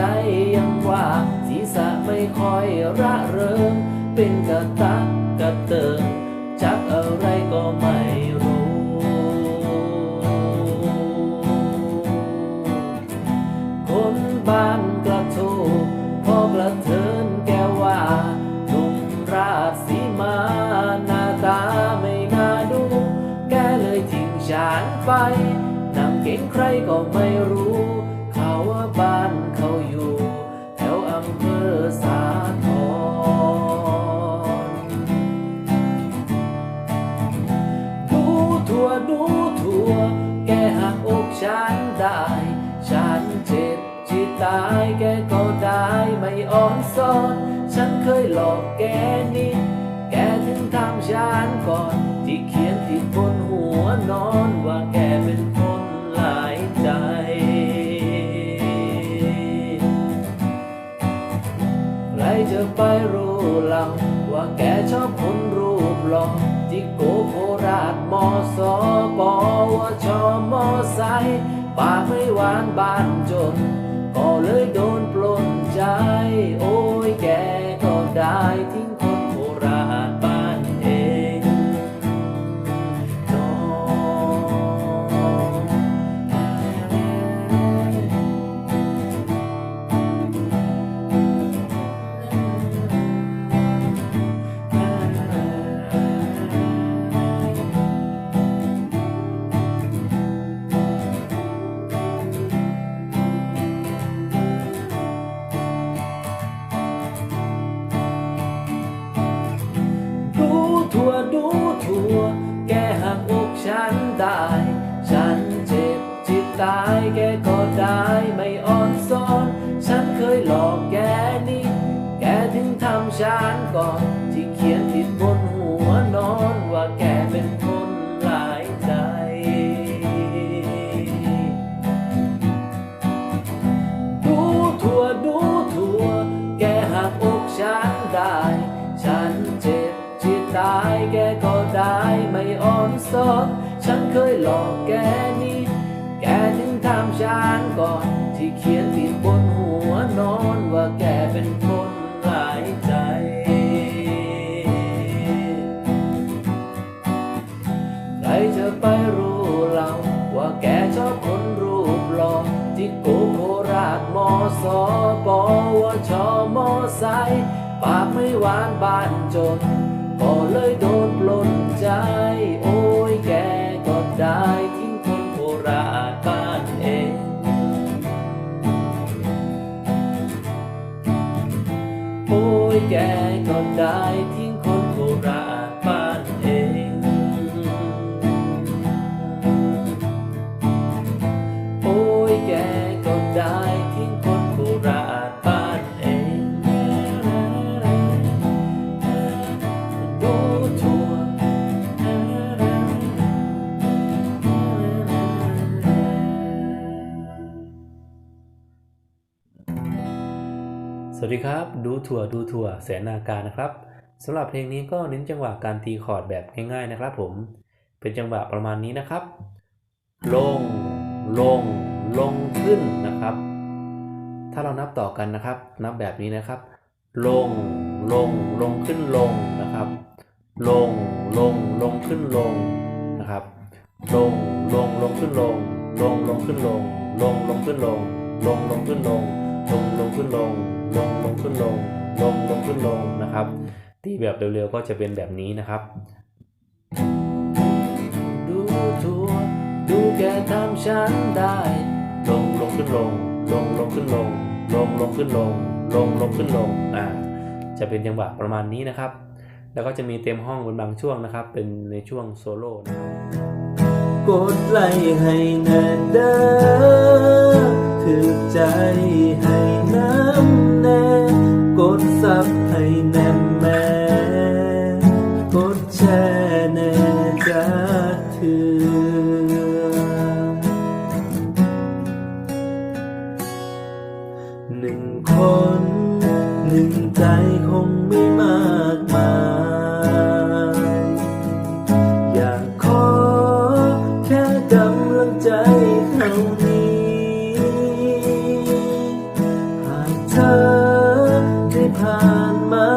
ยใจยังว่าศีรษะไม่ค่อยระเริง เป็นกระตักกระเติงจักอะไรก็ไม่รู้ คนบ้านกระทูพอกระเทินแกว่าหนุ่มราชสีมาหน้าตาไม่น่าดู แกเลยทิ้งฉันไปนำเก่งใครก็ไม่รู้ายแกก็ได้ไม่อ่อนซ้อน ฉันเคยหลอกแกนิดแกถึงทำฉันก่อน ที่เขียนติดบนหัวนอนว่าแกเป็นคนหลายใจ ใครจะไปรู้เล่าว่าแกชอบคนรูปหล่อจิโกโคราชมอสอปอวชอมอไซปากไม่หวานบานจน ก็เลยโดนปลนใจ โอ้ยแกก็ได้ทิ้ง ฉันก่อนที่เขียนติดบนหัวนอนว่าแกเป็นคนหลายใจ ดูทั่วดูทั่ว แกหักอกฉันได้ ฉันเจ็บจิตตายแกก็ได้ไม่อ่อนซ้อนฉันเคยหลอกแกนี่ แกถึงทำฉันก่อนที่เขียนติดบนหัวนอนว่าแก จะไปรู้เล่าว่าแกชอบคนรูปหล่อจิโกโคราชมอสอปอวชอมอไซปากไม่หวานบ้านจนก็เลยโดนปล้นใจ โอ้ยแกก็ได้ทิ้งคนโคราชบ้านเองโอ้ยแกก็ได้ทิ้ง สวัสดีครับ ดูถั่วดูถั่วแสนนาการนะครับสำหรับเพลงนี้ก็เน้นจังหวะการตีคอร์ดแบบง่ายๆนะครับผม เป็นจังหวะประมาณนี้นะครับ ลง ลง ลงขึ้นนะครับ ถ้าเรานับต่อกันนะครับ นับแบบนี้นะครับ ลง ลง ลงขึ้นลงนะครับ ลง ลง ลงขึ้นลงนะครับ ลง ลง ลงขึ้นลง ลง ลงขึ้นลง ลง ลงขึ้นลง ลง ลงขึ้นลง ลง ลงขึ้นลง ลงลงขึ้นลงลงลงขึ้นลงนะครับ ตีแบบเร็วๆก็จะเป็นแบบนี้นะครับดูทัวดูแกทำฉันได้ลงลงขึ้นลงลงลงขึ้นลงลงลงขึ้นลงลงลงขึ้นลงอ่าจะเป็นจังหวะประมาณนี้นะครับ แล้วก็จะมีเต็มห้องเป็นบางช่วงนะครับ เป็นในช่วงโซโล่นะครับกดไลค์ให้แน่เด้อถือใจให้ ผ่า